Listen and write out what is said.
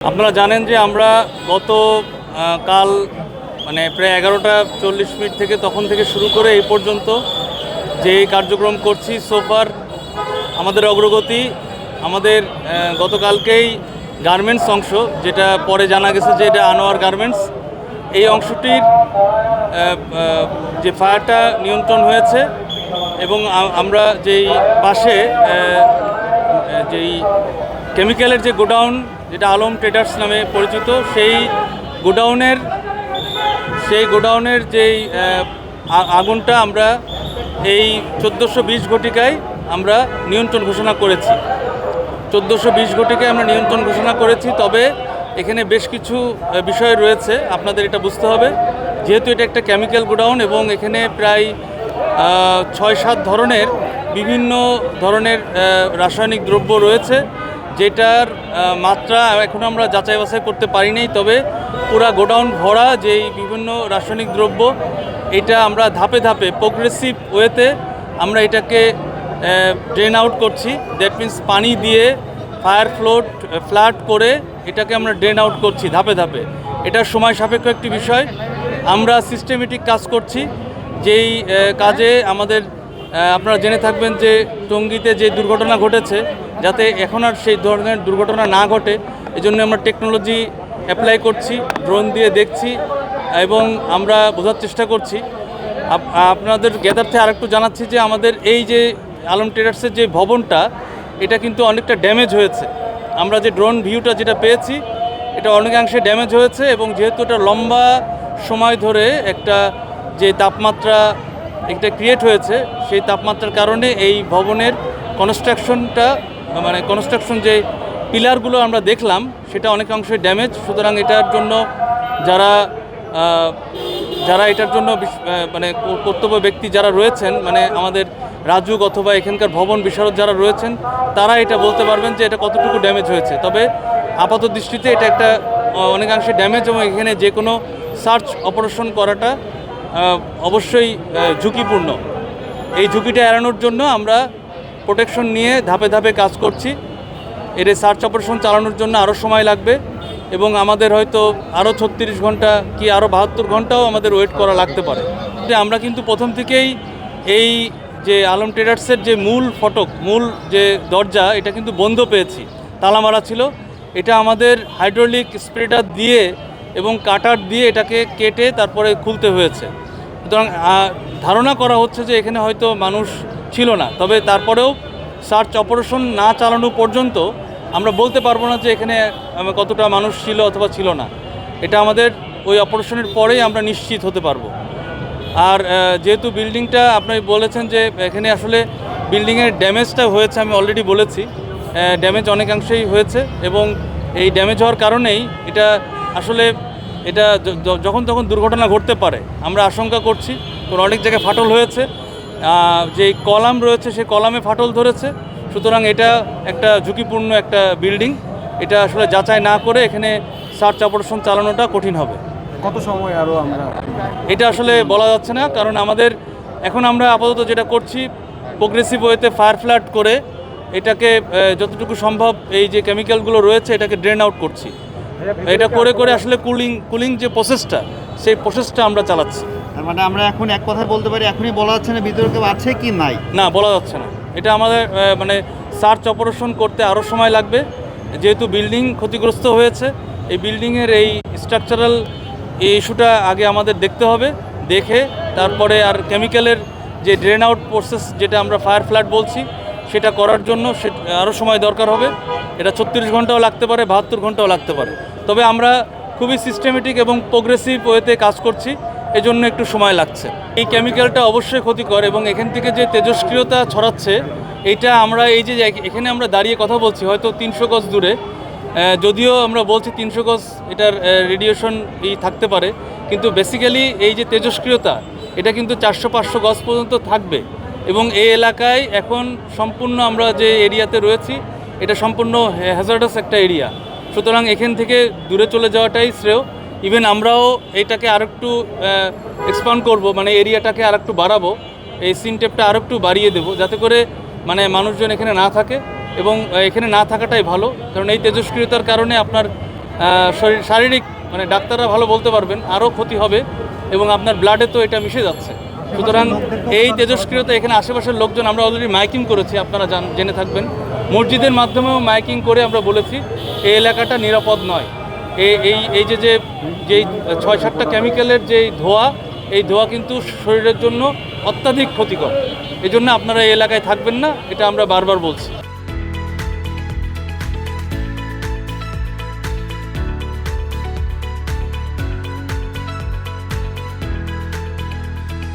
আপনারা জানেন যে আমরা গত কাল মানে প্রায় এগারোটা চল্লিশ মিনিট থেকে তখন থেকে শুরু করে এই পর্যন্ত যে কার্যক্রম করছি সোফার আমাদের অগ্রগতি, আমাদের গতকালকেই গার্মেন্টস অংশ, যেটা পরে জানা গেছে যে এটা আনোয়ার গার্মেন্টস এই অংশটির যে ফায়ারটা নিয়ন্ত্রণ হয়েছে এবং আমরা যেই পাশে যেই কেমিক্যালের যে গোডাউন, যেটা আলম ট্রেডার্স নামে পরিচিত, সেই গোডাউনের সেই গোডাউনের যেই আগুনটা আমরা এই চোদ্দোশো বিশ ঘটিকায় আমরা নিয়ন্ত্রণ ঘোষণা করেছি। চোদ্দোশো বিশ ঘটিকায় আমরা নিয়ন্ত্রণ ঘোষণা করেছি, তবে এখানে বেশ কিছু বিষয় রয়েছে, আপনাদের এটা বুঝতে হবে। যেহেতু এটা একটা কেমিক্যাল গোডাউন এবং এখানে প্রায় ছয় সাত ধরনের বিভিন্ন ধরনের রাসায়নিক দ্রব্য রয়েছে যেটার মাত্রা এখন আমরা যাচাই বাছাই করতে পারিনি, তবে পুরা গোডাউন ভরা যেই বিভিন্ন রাসায়নিক দ্রব্য, এটা আমরা ধাপে ধাপে প্রোগ্রেসিভ ওয়েতে আমরা এটাকে ড্রেন আউট করছি। দ্যাট মিন্স পানি দিয়ে ফায়ার ফ্লোট ফ্ল্যাট করে এটাকে আমরা ড্রেন আউট করছি ধাপে ধাপে। এটা সময় সাপেক্ষ একটি বিষয়। আমরা সিস্টেমেটিক কাজ করছি। যেই কাজে আমাদের আপনারা জেনে থাকবেন যে টঙ্গিতে যে দুর্ঘটনা ঘটেছে, যাতে এখন আর সেই ধরনের দুর্ঘটনা না ঘটে, এজন্য আমরা টেকনোলজি অ্যাপ্লাই করছি ড্রোন দিয়ে দেখছি, এবং আমরা বোঝার চেষ্টা করছি। আপ- আপনাদের জ্ঞাতার্থে আরেকটু জানাচ্ছি যে আমাদের এই যে আলম ট্রেডার্সের যে ভবনটা, এটা কিন্তু অনেকটা ড্যামেজ হয়েছে। আমরা যে ড্রোন ভিউটা যেটা পেয়েছি, এটা অনেকাংশে ড্যামেজ হয়েছে এবং যেহেতু এটা লম্বা সময় ধরে একটা যে তাপমাত্রা একটা ক্রিয়েট হয়েছে, সেই তাপমাত্রার কারণে এই ভবনের কনস্ট্রাকশনটা মানে কনস্ট্রাকশন যে পিলারগুলো আমরা দেখলাম, সেটা অনেকাংশে ড্যামেজ সুতরাং এটার জন্য যারা যারা এটার জন্য মানে কর্তব্য ব্যক্তি যারা রয়েছেন মানে আমাদের রাজুক অথবা এখানকার ভবন বিশারদ যারা রয়েছেন, তারা এটা বলতে পারবেন যে এটা কতটুকু ড্যামেজ হয়েছে। তবে আপাত দৃষ্টিতে এটা একটা অনেকাংশে ড্যামেজ এবং এখানে যে কোনো সার্চ অপারেশন করাটা অবশ্যই ঝুঁকিপূর্ণ। এই ঝুঁকিটা এড়ানোর জন্য আমরা প্রোটেকশন নিয়ে ধাপে ধাপে কাজ করছি। এর সার্চ অপারেশন চালানোর জন্য আরও সময় লাগবে এবং আমাদের হয়তো আরও ছত্রিশ ঘণ্টা কি আরও বাহাত্তর ঘন্টাও আমাদের ওয়েট করা লাগতে পারে। আমরা কিন্তু প্রথম থেকেই এই যে আলম ট্রেডার্সের যে মূল ফটক, মূল যে দরজা, এটা কিন্তু বন্ধ পেয়েছি। তালা মারা ছিল। এটা আমাদের হাইড্রোলিক স্প্রেটার দিয়ে এবং কাটার দিয়ে এটাকে কেটে তারপরে খুলতে হয়েছে। সুতরাং ধারণা করা হচ্ছে যে এখানে হয়তো মানুষ ছিল না। তবে তারপরেও সার্চ অপারেশন না চালানো পর্যন্ত আমরা বলতে পারব না যে এখানে কতটা মানুষ ছিল অথবা ছিল না। এটা আমাদের ওই অপারেশনের পরেই আমরা নিশ্চিত হতে পারব। আর যেহেতু বিল্ডিংটা আপনি বলেছেন যে এখানে আসলে বিল্ডিংয়ের ড্যামেজটা হয়েছে, আমি অলরেডি বলেছি। ড্যামেজ অনেকাংশেই হয়েছে এবং এই ড্যামেজ হওয়ার কারণেই এটা আসলে এটা যখন তখন দুর্ঘটনা ঘটতে পারে আমরা আশঙ্কা করছি কারণ অনেক জায়গায় ফাটল হয়েছে যে কলাম রয়েছে সেই কলামে ফাটল ধরেছে সুতরাং এটা একটা ঝুঁকিপূর্ণ একটা বিল্ডিং এটা আসলে যাচাই না করে এখানে সার্চ অপারেশন চালানোটা কঠিন হবে। কত সময় আরও আমরা এটা আসলে বলা যাচ্ছে না কারণ আমাদের এখন আমরা আপাতত যেটা করছি প্রোগ্রেসিভ ওয়েতে ফায়ার ফ্ল্যাট করে এটাকে যতটুকু সম্ভব এই যে কেমিক্যালগুলো রয়েছে এটাকে ড্রেন আউট করছি। এটা করে করে আসলে কুলিং কুলিং যে প্রসেসটা সেই প্রসেসটা আমরা চালাচ্ছি। মানে আমরা এখন এক কথা বলতে পারি এখনই বলা যাচ্ছে না ভিতরে কেউ আছে কি নাই? না বলা যাচ্ছে না। এটা আমাদের মানে সার্চ অপারেশন করতে আরও সময় লাগবে। যেহেতু বিল্ডিং ক্ষতিগ্রস্ত হয়েছে এই বিল্ডিংয়ের এই স্ট্রাকচারাল এই ইস্যুটা আগে আমাদের দেখতে হবে দেখে তারপরে আর কেমিক্যালের যে ড্রেন আউট প্রসেস যেটা আমরা ফায়ার ফ্ল্যাট বলছি সেটা করার জন্য সে আরও সময় দরকার হবে। এটা ছত্রিশ ঘন্টাও লাগতে পারে বাহাত্তর ঘন্টাও লাগতে পারে। তবে আমরা খুবই সিস্টেমেটিক এবং প্রোগ্রেসিভ ওয়েতে কাজ করছি, এজন্য একটু সময় লাগছে। এই কেমিক্যালটা অবশ্যই ক্ষতিকর এবং এখান থেকে যে তেজস্ক্রিয়তা ছড়াচ্ছে, এটা আমরা এই যে এখানে আমরা দাঁড়িয়ে কথা বলছি, হয়তো তিনশো গজ দূরে। যদিও আমরা বলছি তিনশো গজ এটার রেডিয়েশন এই থাকতে পারে, কিন্তু বেসিক্যালি এই যে তেজস্ক্রিয়তা, এটা কিন্তু চারশো পাঁচশো গজ পর্যন্ত থাকবে। এবং এই এলাকায় এখন সম্পূর্ণ আমরা যে এরিয়াতে রয়েছি, এটা সম্পূর্ণ হ্যাজার্ডাস একটা এরিয়া সুতরাং এখান থেকে দূরে চলে যাওয়াটাই শ্রেয়। ইভেন আমরাও এটাকে আরেকটু এক্সপান্ড করব মানে এরিয়াটাকে আরেকটু বাড়াবো, এই সিনটেপটা আরেকটু বাড়িয়ে দেবো, যাতে করে মানে মানুষজন এখানে না থাকে এবং এখানে না থাকাটাই ভালো। কারণ এই তেজস্ক্রিয়তার কারণে আপনার শরীর, শারীরিক মানে ডাক্তাররা ভালো বলতে পারবেন, আরও ক্ষতি হবে এবং আপনার ব্লাডে তো এটা মিশে যাচ্ছে। সুতরাং এই তেজস্ক্রিয়তা এখানে আশেপাশের লোকজন, আমরা অলরেডি মাইকিং করেছি, আপনারা জান, জেনে থাকবেন। মসজিদের মাধ্যমেও মাইকিং করে আমরা বলেছি, এই এলাকাটা নিরাপদ নয়। এই এই যে যে, যেই ছয় সাতটা কেমিক্যালের যেই ধোয়া, এই ধোয়া কিন্তু শরীরের জন্য অত্যাধিক ক্ষতিকর। এই জন্য আপনারা এই এলাকায় থাকবেন না, এটা আমরা বারবার বলছি।